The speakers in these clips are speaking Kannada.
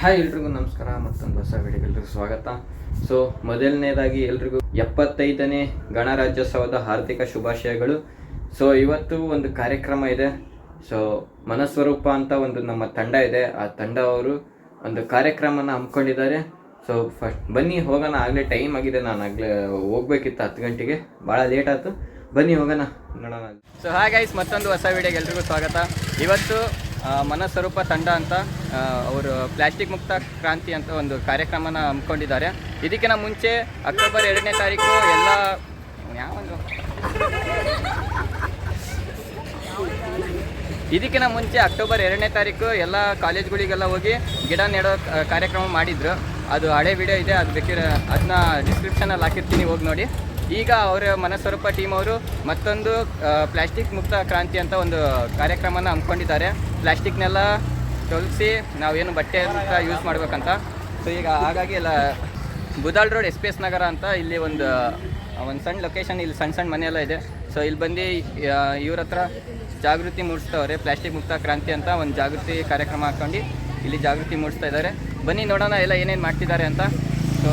ಹಾಯ್ ಎಲ್ರಿಗೂ ನಮಸ್ಕಾರ ಮತ್ತೊಂದು ಹೊಸ ವಿಡಿಯೋಗೆ ಎಲ್ರಿಗೂ ಸ್ವಾಗತ. ಸೊ ಮೊದಲನೇದಾಗಿ ಎಲ್ರಿಗೂ ಎಪ್ಪತ್ತೈದನೇ ಗಣರಾಜ್ಯೋತ್ಸವದ ಹಾರ್ದಿಕ ಶುಭಾಶಯಗಳು. ಸೊ ಇವತ್ತು ಒಂದು ಕಾರ್ಯಕ್ರಮ ಇದೆ. ಸೊ ಮನಸ್ವರೂಪ ಅಂತ ಒಂದು ನಮ್ಮ ತಂಡ ಇದೆ. ಆ ತಂಡ ಅವರು ಒಂದು ಕಾರ್ಯಕ್ರಮನ ಹಮ್ಮಿಕೊಂಡಿದ್ದಾರೆ. ಸೊ ಫಸ್ಟ್ ಬನ್ನಿ ಹೋಗೋಣ. ಆಗಲೇ ಟೈಮ್ ಆಗಿದೆ. ನಾನು ಆಗಲೇ ಹೋಗ್ಬೇಕಿತ್ತು ಹತ್ತು ಗಂಟೆಗೆ. ಭಾಳ ಲೇಟ್ ಆಯಿತು. ಬನ್ನಿ ಹೋಗೋಣ. ನೋಡೋಣ. ಸೊ ಹಾಯ್ ಗೈಸ್ ಮತ್ತೊಂದು ಹೊಸ ವಿಡಿಯೋಗೆ ಎಲ್ರಿಗೂ ಸ್ವಾಗತ. ಇವತ್ತು ಮನಸ್ವರೂಪ ತಂಡ ಅಂತ ಅವರು ಪ್ಲಾಸ್ಟಿಕ್ ಮುಕ್ತ ಕ್ರಾಂತಿ ಅಂತ ಒಂದು ಕಾರ್ಯಕ್ರಮನ ಹಮ್ಮಿಕೊಂಡಿದ್ದಾರೆ. ಇದಕ್ಕಿಂತ ಮುಂಚೆ ಅಕ್ಟೋಬರ್ ಎರಡನೇ ತಾರೀಕು ಎಲ್ಲ ಯಾವೊಂದು ಇದಕ್ಕಿಂತ ಮುಂಚೆ ಅಕ್ಟೋಬರ್ ಎರಡನೇ ತಾರೀಕು ಎಲ್ಲ ಕಾಲೇಜ್ಗಳಿಗೆಲ್ಲ ಹೋಗಿ ಗಿಡ ನೆಡೋ ಕಾರ್ಯಕ್ರಮ ಮಾಡಿದ್ರು. ಅದು ಹಳೆ ವಿಡಿಯೋ ಇದೆ, ಅದು ಬೇಕಿದ್ರೆ ಅದನ್ನ ಡಿಸ್ಕ್ರಿಪ್ಷನಲ್ಲಿ ಹಾಕಿರ್ತೀನಿ, ಹೋಗಿ ನೋಡಿ. ಈಗ ಅವರ ಮನಸ್ವರೂಪ ಟೀಮ್ ಅವರು ಮತ್ತೊಂದು ಪ್ಲಾಸ್ಟಿಕ್ ಮುಕ್ತ ಕ್ರಾಂತಿ ಅಂತ ಒಂದು ಕಾರ್ಯಕ್ರಮನ ಹಮ್ಮಿಕೊಂಡಿದ್ದಾರೆ. ಪ್ಲಾಸ್ಟಿಕ್ನೆಲ್ಲ ತೊಲಸಿ ನಾವೇನು ಬಟ್ಟೆ ಅಂತ ಯೂಸ್ ಮಾಡ್ಬೇಕಂತ. ಸೊ ಈಗ ಹಾಗಾಗಿ ಎಲ್ಲ Budal road S P S Nagar ಅಂತ ಇಲ್ಲಿ ಒಂದು ಒಂದು ಸಣ್ಣ ಲೊಕೇಶನ್ ಇಲ್ಲಿ ಸಣ್ಣ ಸಣ್ಣ ಮನೆಯೆಲ್ಲ ಇದೆ. ಸೊ ಇಲ್ಲಿ ಬಂದು ಇವ್ರ ಹತ್ರ ಜಾಗೃತಿ ಮೂಡಿಸ್ತವ್ರೆ ಪ್ಲಾಸ್ಟಿಕ್ ಮುಕ್ತ ಕ್ರಾಂತಿ ಅಂತ ಒಂದು ಜಾಗೃತಿ ಕಾರ್ಯಕ್ರಮ ಹಾಕ್ಕೊಂಡು ಇಲ್ಲಿ ಜಾಗೃತಿ ಮೂಡಿಸ್ತಾ ಇದ್ದಾರೆ. ಬನ್ನಿ ನೋಡೋಣ ಎಲ್ಲ ಏನೇನು ಮಾಡ್ತಿದ್ದಾರೆ ಅಂತ. ಸೊ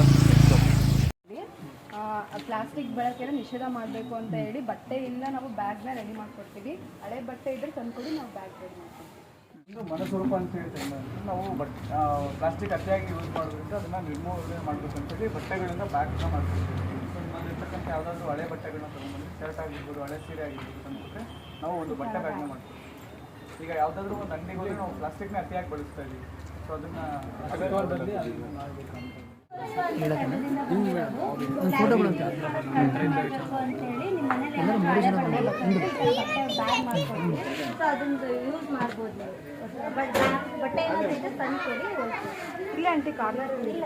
ಪ್ಲಾಸ್ಟಿಕ್ ಬಳಕೆನ ನಿಷೇಧ ಮಾಡಬೇಕು ಅಂತ ಹೇಳಿ ಬಟ್ಟೆಯಿಂದ ನಾವು ಬ್ಯಾಗ್ನ ರೆಡಿ ಮಾಡ್ಕೊಡ್ತೀವಿ. ಹಳೆ ಬಟ್ಟೆ ಇದ್ರೆ ತಂದ್ಕೊಡಿ ನಾವು ಬ್ಯಾಗ್ ರೆಡಿ ಮಾಡ್ತೀವಿ ಇದು ಮನಸ್ವರೂಪ ಅಂತ ಹೇಳ್ತೀವಿ ನಾವು ಬಟ್ ಪ್ಲಾಸ್ಟಿಕ್ ಅತಿಯಾಗಿ ಯೂಸ್ ಮಾಡೋದ್ರಿಂದ ಅದನ್ನು ನಿರ್ಮೂಲನೆ ಮಾಡಬೇಕು ಅಂತೇಳಿ ಬಟ್ಟೆಗಳಿಂದ ಬ್ಯಾಗ್ನ ಮಾಡ್ಕೊಳ್ತೀವಿ ಸೊ ನಿಮ್ಮಲ್ಲಿರ್ತಕ್ಕಂಥ ಯಾವುದಾದ್ರೂ ಹಳೆ ಬಟ್ಟೆಗಳನ್ನ ತೊಗೊಂಡ್ಬಂದು ಶರ್ಟ್ ಆಗಿರ್ಬೋದು ಹಳೆ ಸೀರೆ ಆಗಿರ್ಬೋದು ತಂದ್ಬಿಟ್ರೆ ನಾವು ಒಂದು ಬಟ್ಟೆ ಬ್ಯಾಗ್ನ ಮಾಡ್ತೀವಿ ಈಗ ಯಾವುದಾದ್ರೂ ಒಂದು ಅಂಗಡಿಗೆ ಹೋದ್ರೆ ನಾವು ಪ್ಲಾಸ್ಟಿಕ್ನ ಅತಿಯಾಗಿ ಬಳಸ್ತಾ ಇದ್ದೀವಿ ಸೊ ಅದನ್ನು ಬಟ್ಟೆಗಳು ಯೂಸ್ ಮಾಡ್ಬೋದು ಅಂತ ಬಟ್ ಬಟ್ಟೆ ಏನಾದ್ರು ತಂದು ಕೊಡಿ ಹೋಗ್ತೀವಿ ಇಲ್ಲ ಆಂಟಿ ಕಾರ್ನರ್ ಇಲ್ಲ.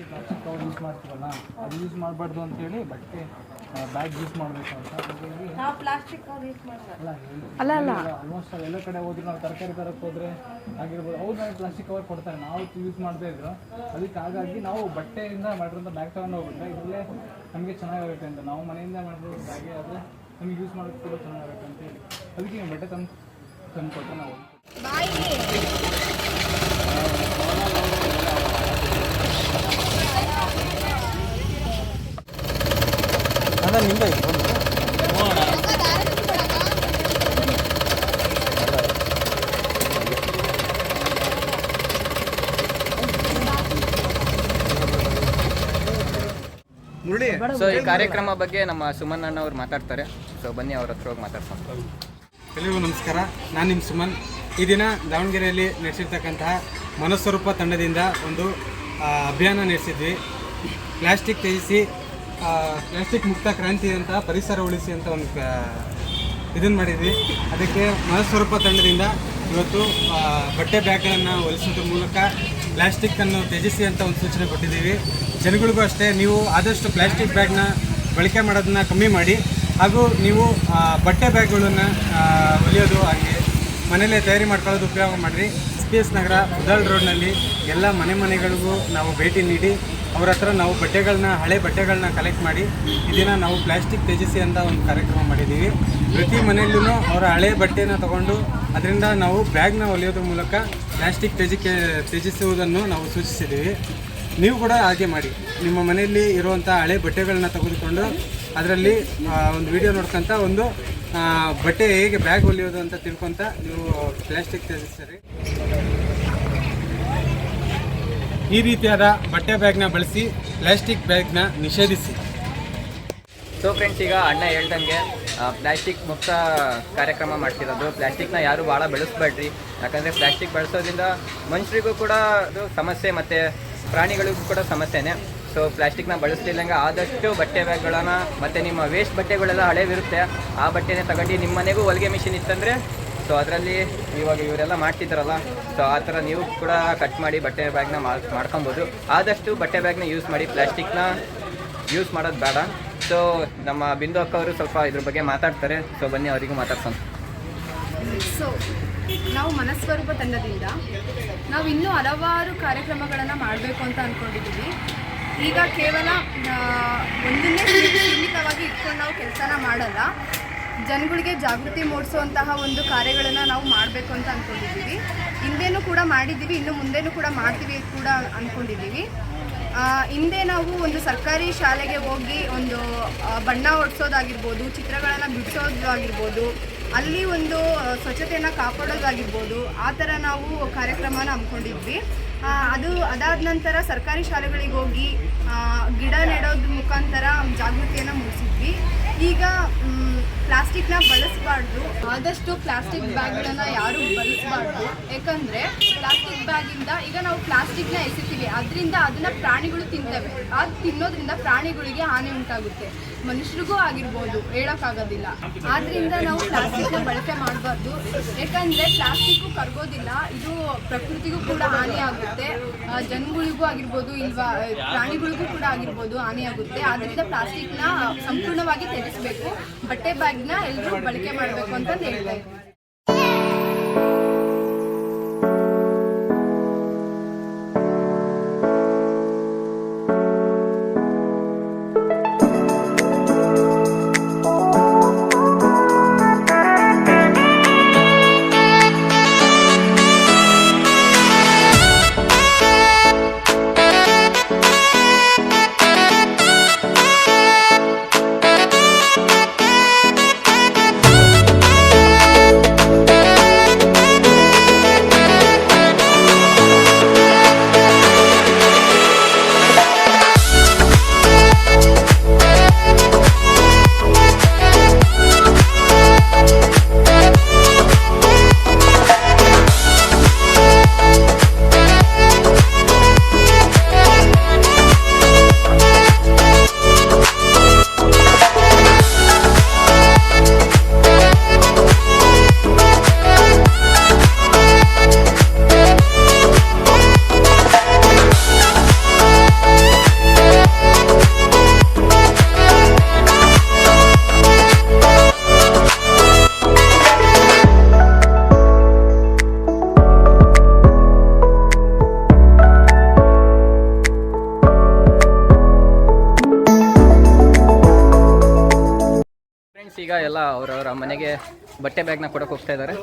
ಪ್ಲಾಸ್ಟಿಕ್ ಕವರ್ ಯೂಸ್ ಮಾಡ್ತೀವಲ್ಲ ಅದು ಯೂಸ್ ಮಾಡಬಾರ್ದು ಅಂತೇಳಿ ಬಟ್ಟೆ ಬ್ಯಾಗ್ ಯೂಸ್ ಮಾಡಬೇಕು ಅಂತ ಹಾಗಾಗಿ ನಾವು ಪ್ಲಾಸ್ಟಿಕ್ ಕವರ್ ಯೂಸ್ ಮಾಡ್ತಾರೆ ಅಲ್ಲ ಅಲ್ಲ ಅಲ್ಲ. ಆಲ್ಮೋಸ್ಟ್ ಎಲ್ಲ ಕಡೆ ಹೋದ್ರೆ ನಾವು ತರಕಾರಿ ತರಕ್ಕೆ ಹೋದ್ರೆ ಆಗಿರ್ಬೋದು. ಅವ್ರು ನಮಗೆ ಪ್ಲಾಸ್ಟಿಕ್ ಕವರ್ ಕೊಡ್ತಾರೆ. ನಾವು ಯೂಸ್ ಮಾಡದೇ ಇದ್ರು. ಅದಕ್ಕೆ ಹಾಗಾಗಿ ನಾವು ಬಟ್ಟೆಯಿಂದ ಮಾಡಿರೋಂಥ ಬ್ಯಾಗ್ ತಗೊಂಡು ಹೋಗ್ಬಿಟ್ರೆ ಇದರಲ್ಲೇ ನಮಗೆ ಚೆನ್ನಾಗಿರುತ್ತೆ ಅಂತ. ನಾವು ಮನೆಯಿಂದ ಮಾಡಿರೋ ಬ್ಯಾಗೇ ಆದರೆ ನಮಗೆ ಯೂಸ್ ಮಾಡೋಕ್ಕೆ ಕೂಡ ಚೆನ್ನಾಗಿರುತ್ತೆ ಅಂತ ಹೇಳಿ. ಅದಕ್ಕೆ ನೀವು ಬಟ್ಟೆ ತಂದು ತಂದು ಕೊಟ್ಟರೆ ನಾವು ಮುರಳಿ. ಸೊ ಈ ಕಾರ್ಯಕ್ರಮ ಬಗ್ಗೆ ನಮ್ಮ ಸುಮನ್ ಅಣ್ಣ ಅವ್ರು ಮಾತಾಡ್ತಾರೆ. ಸೊ ಬನ್ನಿ ಅವ್ರ ಹತ್ರ ಹೋಗಿ ಮಾತಾಡ್ಕೊಂಡು. ಎಲ್ಲರಿಗೂ ನಮಸ್ಕಾರ. ನಾನು ನಿಮ್ಮ ಸುಮನ್. ಈ ದಿನ ದಾವಣಗೆರೆಯಲ್ಲಿ ನಡೆಸಿರ್ತಕ್ಕಂತಹ ಮನಸ್ವರೂಪ ತಂಡದಿಂದ ಒಂದು ಅಭಿಯಾನ ನಡೆಸಿದ್ವಿ. ಪ್ಲಾಸ್ಟಿಕ್ ತ್ಯಜಿಸಿ ಪ್ಲಾಸ್ಟಿಕ್ ಮುಕ್ತ ಕ್ರಾಂತಿ ಅಂತ, ಪರಿಸರ ಉಳಿಸಿ ಅಂತ ಒಂದು ಇದನ್ನು ಮಾಡಿದ್ವಿ. ಅದಕ್ಕೆ ಮನಸ್ವರೂಪ ತಂಡದಿಂದ ಇವತ್ತು ಬಟ್ಟೆ ಬ್ಯಾಗ್ಗಳನ್ನು ಹೊಲಿಸೋದ್ರ ಮೂಲಕ ಪ್ಲಾಸ್ಟಿಕ್ಕನ್ನು ತ್ಯಜಿಸಿ ಅಂತ ಒಂದು ಸೂಚನೆ ಕೊಟ್ಟಿದ್ದೀವಿ. ಜನಗಳಿಗೂ ಅಷ್ಟೇ, ನೀವು ಆದಷ್ಟು ಪ್ಲಾಸ್ಟಿಕ್ ಬ್ಯಾಗ್ನ ಬಳಕೆ ಮಾಡೋದನ್ನ ಕಮ್ಮಿ ಮಾಡಿ, ಹಾಗೂ ನೀವು ಬಟ್ಟೆ ಬ್ಯಾಗ್ಗಳನ್ನು ಹೊಲಿಯೋದು ಹಾಗೆ ಮನೆಯಲ್ಲೇ ತಯಾರಿ ಮಾಡ್ಕೊಳ್ಳೋದು ಉಪಯೋಗ ಮಾಡಿರಿ. S P S Nagar Udal ರೋಡ್ನಲ್ಲಿ ಎಲ್ಲ ಮನೆ ಮನೆಗಳಿಗೂ ನಾವು ಭೇಟಿ ನೀಡಿ ಅವ್ರ ಹತ್ರ ನಾವು ಬಟ್ಟೆಗಳನ್ನ ಹಳೆ ಬಟ್ಟೆಗಳನ್ನ ಕಲೆಕ್ಟ್ ಮಾಡಿ, ಈ ದಿನ ನಾವು ಪ್ಲಾಸ್ಟಿಕ್ ತ್ಯಜಿಸಿ ಅಂತ ಒಂದು ಕಾರ್ಯಕ್ರಮ ಮಾಡಿದ್ದೀವಿ. ಪ್ರತಿ ಮನೆಯಲ್ಲೂ ಅವರ ಹಳೆ ಬಟ್ಟೆನ ತಗೊಂಡು, ಅದರಿಂದ ನಾವು ಬ್ಯಾಗ್ನ ಹೊಲಿಯೋದ್ರ ಮೂಲಕ ಪ್ಲಾಸ್ಟಿಕ್ ತ್ಯಜಿಕೆ, ತ್ಯಜಿಸುವುದನ್ನು ನಾವು ಸೂಚಿಸಿದ್ದೀವಿ. ನೀವು ಕೂಡ ಹಾಗೆ ಮಾಡಿ. ನಿಮ್ಮ ಮನೆಯಲ್ಲಿ ಇರುವಂಥ ಹಳೆ ಬಟ್ಟೆಗಳನ್ನ ತೆಗೆದುಕೊಂಡು, ಅದರಲ್ಲಿ ಒಂದು ವಿಡಿಯೋ ನೋಡ್ಕೊಂತ ಒಂದು ಬಟ್ಟೆ ಹೇಗೆ ಬ್ಯಾಗ್ ಹೊಲಿಯೋದು ಅಂತ ತಿಳ್ಕೊತ ನೀವು ಪ್ಲಾಸ್ಟಿಕ್ ತ್ಯಜಿಸ್ತೀರಿ. ಈ ರೀತಿಯಾದ ಬಟ್ಟೆ ಬ್ಯಾಗ್ನ ಬಳಸಿ, ಪ್ಲಾಸ್ಟಿಕ್ ಬ್ಯಾಗ್ನ ನಿಷೇಧಿಸಿ. ಸೊ ಫ್ರೆಂಡ್ಸ್ ಈಗ ಅಣ್ಣ ಹೇಳ್ದಂಗೆ ಪ್ಲಾಸ್ಟಿಕ್ ಮುಕ್ತ ಕಾರ್ಯಕ್ರಮ ಮಾಡ್ತಿರೋದು. ಪ್ಲಾಸ್ಟಿಕ್ನ ಯಾರು ಭಾಳ ಬೆಳೆಸ್ಬೇಡ್ರಿ. ಯಾಕಂದರೆ ಪ್ಲಾಸ್ಟಿಕ್ ಬಳಸೋದ್ರಿಂದ ಮನುಷ್ಯರಿಗೂ ಕೂಡ ಅದು ಸಮಸ್ಯೆ ಮತ್ತು ಪ್ರಾಣಿಗಳಿಗೂ ಕೂಡ ಸಮಸ್ಯೆನೇ. ಸೊ ಪ್ಲಾಸ್ಟಿಕ್ನ ಬಳಸಲಿಲ್ಲಂಗೆ ಆದಷ್ಟು ಬಟ್ಟೆ ಬ್ಯಾಗ್ಗಳನ್ನು ಮತ್ತು ನಿಮ್ಮ ವೇಸ್ಟ್ ಬಟ್ಟೆಗಳೆಲ್ಲ ಹಳೇವಿರುತ್ತೆ ಆ ಬಟ್ಟೆನೇ ತಗೊಂಡು ನಿಮ್ಮ ಮನೆಗೂ ಹೊಲಿಗೆ ಮಿಷಿನ್ ಇತ್ತಂದರೆ ಸೊ ಅದರಲ್ಲಿ ಇವಾಗ ಇವರೆಲ್ಲ ಮಾಡ್ತಿದ್ದಾರಲ್ಲ ಸೊ ಆ ಥರ ನೀವು ಕೂಡ ಕಟ್ ಮಾಡಿ ಬಟ್ಟೆ ಬ್ಯಾಗ್ನ ಮಾಡ್ಕೊಬೋದು. ಆದಷ್ಟು ಬಟ್ಟೆ ಬ್ಯಾಗ್ನ ಯೂಸ್ ಮಾಡಿ ಪ್ಲಾಸ್ಟಿಕ್ನ ಯೂಸ್ ಮಾಡೋದು ಬೇಡ. ಸೊ ನಮ್ಮ ಬಿಂದು ಅಕ್ಕ ಅವರು ಸ್ವಲ್ಪ ಇದ್ರ ಬಗ್ಗೆ ಮಾತಾಡ್ತಾರೆ. ಸೊ ಬನ್ನಿ, ಅವರಿಗೂ ಮಾತಾಡ್ಸೋಣ. ಸೊ ನಾವು ಮನಸ್ವರೂಪ ತಂಡದಿಂದ ನಾವು ಇನ್ನೂ ಹಲವಾರು ಕಾರ್ಯಕ್ರಮಗಳನ್ನು ಮಾಡಬೇಕು ಅಂತ ಅಂದ್ಕೊಂಡಿದ್ದೀವಿ ಈಗ ಕೇವಲ ಒಂದನ್ನೇ ಸೀಮಿತವಾಗಿ ಇಟ್ಕೊಂಡು ನಾವು ಕೆಲಸನ ಮಾಡಲ್ಲ. ಜನಗಳಿಗೆ ಜಾಗೃತಿ ಮೂಡಿಸುವಂತಹ ಒಂದು ಕಾರ್ಯಗಳನ್ನು ನಾವು ಮಾಡಬೇಕು ಅಂತ ಅಂದ್ಕೊಂಡಿದ್ದೀವಿ ಹಿಂದೆನೂ ಕೂಡ ಮಾಡಿದ್ದೀವಿ, ಇನ್ನು ಮುಂದೆನೂ ಕೂಡ ಮಾಡ್ತೀವಿ ಕೂಡ ಅಂದ್ಕೊಂಡಿದ್ದೀವಿ ಹಿಂದೆ ನಾವು ಒಂದು ಸರ್ಕಾರಿ ಶಾಲೆಗೆ ಹೋಗಿ ಒಂದು ಬಣ್ಣ ಹೊಡ್ಸೋದಾಗಿರ್ಬೋದು, ಚಿತ್ರಗಳನ್ನು ಬಿಡಿಸೋದಾಗಿರ್ಬೋದು ಅಲ್ಲಿ ಒಂದು ಸ್ವಚ್ಛತೆಯನ್ನು ಕಾಪಾಡೋದಾಗಿರ್ಬೋದು, ಆ ಥರ ನಾವು ಕಾರ್ಯಕ್ರಮನ ಹಮ್ಮಿಕೊಂಡಿದ್ವಿ. ಅದು ಅದಾದ ನಂತರ ಸರ್ಕಾರಿ ಶಾಲೆಗಳಿಗೆ ಹೋಗಿ ಗಿಡ ನೆಡೋದ್ರ ಮುಖಾಂತರ ಜಾಗೃತಿಯನ್ನು ಮೂಡಿಸಿದ್ವಿ. ಈಗ ಪ್ಲಾಸ್ಟಿಕ್ನ ಬಳಸಬಾರ್ದು. ಆದಷ್ಟು ಪ್ಲಾಸ್ಟಿಕ್ ಬ್ಯಾಗ್ಗಳನ್ನು ಯಾರು ಬಳಸಬಾರ್ದು. ಯಾಕಂದರೆ, ಪ್ಲಾಸ್ಟಿಕ್ ಬ್ಯಾಗಿಂದ ಈಗ ನಾವು ಪ್ಲಾಸ್ಟಿಕ್ನ ಎಸಿತೀವಿ. ಅದರಿಂದ ಅದನ್ನ ಪ್ರಾಣಿಗಳು ತಿಂತವೆ. ಅದು ತಿನ್ನೋದ್ರಿಂದ ಪ್ರಾಣಿಗಳಿಗೆ ಹಾನಿ ಉಂಟಾಗುತ್ತೆ. ಮನುಷ್ಯರಿಗೂ ಆಗಿರ್ಬೋದು, ಹೇಳೋಕ್ಕಾಗೋದಿಲ್ಲ. ಆದ್ರಿಂದ ನಾವು ಪ್ಲಾಸ್ಟಿಕ್ನ ಬಳಕೆ ಮಾಡಬಾರ್ದು. ಯಾಕಂದರೆ ಪ್ಲಾಸ್ಟಿಕ್ ಕರಗೋದಿಲ್ಲ. ಇದು ಪ್ರಕೃತಿಗೂ ಕೂಡ ಹಾನಿ ಆಗುತ್ತೆ. ಜನಗಳಿಗೂ ಆಗಿರ್ಬೋದು ಇಲ್ವಾ ಪ್ರಾಣಿಗಳಿಗೂ ಕೂಡ ಆಗಿರ್ಬೋದು ಹಾನಿ ಆಗುತ್ತೆ. ಆದ್ದರಿಂದ ಪ್ಲಾಸ್ಟಿಕ್ನ ಸಂಪೂರ್ಣವಾಗಿ ತ್ಯಜಿಸಬೇಕು. ಬಟ್ಟೆ ಬ್ಯಾಗ್ನ ಎಲ್ಲರೂ ಬಳಕೆ ಮಾಡಬೇಕು ಅಂತ ಹೇಳ್ತಾ ಈಗ ಎಲ್ಲ ಅವರವರ ಮನೆಗೆ ಬಟ್ಟೆ ಬ್ಯಾಗ್ನ ಕೊಡಕ್ಕೆ ಹೋಗ್ತಾ ಇದ್ದಾರೆ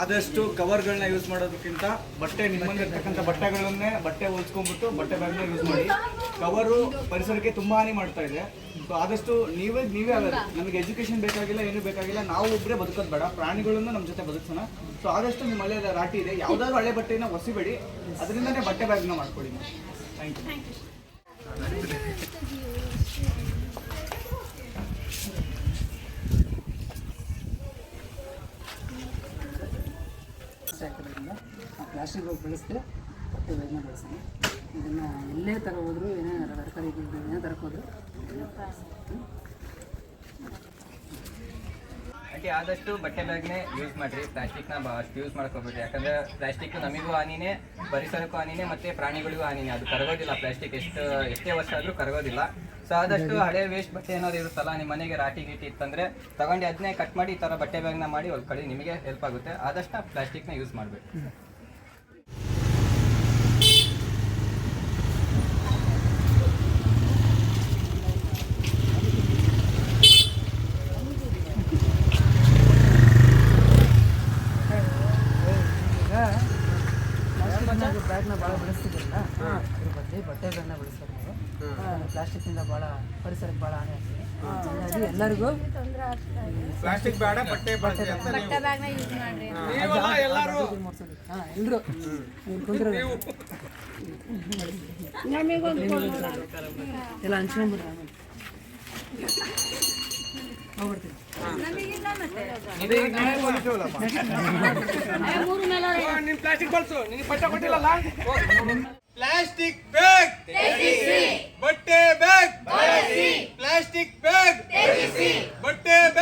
ಆದಷ್ಟು ಕವರ್ಗಳನ್ನ ಯೂಸ್ ಮಾಡೋದಕ್ಕಿಂತ ಬಟ್ಟೆ ನಿಮ್ಮಲ್ಲಿರ್ತಕ್ಕಂಥ ಬಟ್ಟೆಗಳನ್ನೇ ಬಟ್ಟೆ ಹೊಲ್ಸ್ಕೊಂಡ್ಬಿಟ್ಟು ಬಟ್ಟೆ ಬ್ಯಾಗ್ನ ಯೂಸ್ ಮಾಡಿ. ಕವರು ಪರಿಸರಕ್ಕೆ ತುಂಬಾ ಹಾನಿ ಮಾಡ್ತಾ ಇದೆ. ಸೊ ಆದಷ್ಟು ನೀವೇ ನೀವೇ ಆಗಲ್ಲ ನಮಗೆ ಎಜುಕೇಶನ್ ಬೇಕಾಗಿಲ್ಲ, ಏನು ಬೇಕಾಗಿಲ್ಲ, ನಾವು ಒಬ್ಬರೇ ಬದುಕೋದು ಬೇಡ. ಪ್ರಾಣಿಗಳನ್ನು ನಮ್ಮ ಜೊತೆ ಬದುಕ್ಸೋಣ. ಸೊ ಆದಷ್ಟು ನಿಮ್ಮ ಹಳೆ ರಾಟಿ ಇದೆ. ಯಾವುದಾದ್ರು ಹಳೆ ಬಟ್ಟೆನ ಒಸಿಬೇಡಿ. ಅದರಿಂದನೇ ಬಟ್ಟೆ ಬ್ಯಾಗ್ನ ಮಾಡ್ಕೊಳ್ಳಿ ಥ್ಯಾಂಕ್ ಯು ಪ್ಲಾಸ್ಟಿಕ್ ಬೆಳೆಸಿದೆ ಮತ್ತು ಇದನ್ನ ಬೆಳೆಸ್ತೀನಿ. ಇದನ್ನು ಎಲ್ಲೇ ಥರ ಹೋದ್ರು ಏನೇ ತರಕಾರಿ ಏನೇ ತರಕ್ಕೆ ಹೋದ್ರು ಆಂಟಿ ಆದಷ್ಟು ಬಟ್ಟೆ ಬ್ಯಾಗ್ನೇ ಯೂಸ್ ಮಾಡಿರಿ. ಪ್ಲಾಸ್ಟಿಕ್ನ ಅಷ್ಟು ಯೂಸ್ ಮಾಡ್ಕೋಬೇಡಿ ಯಾಕಂದ್ರೆ ಪ್ಲಾಸ್ಟಿಕ್ ನಮಗೂ ಹಾನಿನೇ ಪರಿಸರಕ್ಕೂ ಹಾನಿನೇ ಮತ್ತೆ ಪ್ರಾಣಿಗಳಿಗೂ ಹಾನಿನೇ. ಅದು ಕರಗೋದಿಲ್ಲ ಪ್ಲಾಸ್ಟಿಕ್. ಎಷ್ಟು ಎಷ್ಟೇ ವರ್ಷ ಆದರೂ ಕರಗೋದಿಲ್ಲ. ಸೊ ಆದಷ್ಟು ಹಳೆ ವೇಸ್ಟ್ ಬಟ್ಟೆ ಏನಾದ್ರು ಇರುತ್ತಲ್ಲ ನಿಮ್ಮ ಮನೆಗೆ ರಾಟಿ ಗೀಟಿ ಇತ್ತಂದ್ರೆ ತಗೊಂಡು ಅದನ್ನೇ ಕಟ್ ಮಾಡಿ ಈ ಥರ ಬಟ್ಟೆ ಬ್ಯಾಗ್ನ ಮಾಡಿ ಹೊಲ್ಕೊಳ್ಳಿ. ನಿಮಗೆ ಹೆಲ್ಪ್ ಆಗುತ್ತೆ. ಆದಷ್ಟು ಪ್ಲಾಸ್ಟಿಕ್ನ ಯೂಸ್ ಮಾಡಬೇಕು ಈಗ ಪ್ಲಾಸ್ಟಿಕ್ ಬ್ಯಾಗ್ನ ಭಾಳ ಬಳಸ್ತಿದ್ರಲ್ಲ ಅದ್ರ ಬದಲು ಬಟ್ಟೆ ಬ್ಯಾಗ್ನ ಬಳಸ್ತಾರೆ ನಾವು ಪ್ಲಾಸ್ಟಿಕ್ಕಿಂದ ಭಾಳ ಪರಿಸರಕ್ಕೆ ಭಾಳ ಹಾನಿ ಆಗ್ತದೆ. ಹಾಗಾಗಿ ಎಲ್ಲರಿಗೂ ಪ್ಲಾಸ್ಟಿಕ್ ಬೇಡ ಬಟ್ಟೆ ಬಳಸಿ ಅಂತ ಹಾಂ. ಎಲ್ಲರೂ. ಕುಂತಿರೋದು ಎಲ್ಲ ಹಂಚ್ಕೊಂಡ್ಬಿಡ್ರಿ ಆಮೇಲೆ ಹೋಗ್ಬಿಡ್ತೀವಿ ಪ್ಲಾಸ್ಟಿಕ್ ಬಳಸು. ನಿನಗೆ ಬಟ್ಟೆ ಕೊಟ್ಟಿಲ್ಲಲ್ಲ? ಪ್ಲಾಸ್ಟಿಕ್ ಬ್ಯಾಗ್ ಬಟ್ಟೆ ಬ್ಯಾಗ್ ಪ್ಲಾಸ್ಟಿಕ್ ಬ್ಯಾಗ್ ಬಟ್ಟೆ ಬ್ಯಾಗ್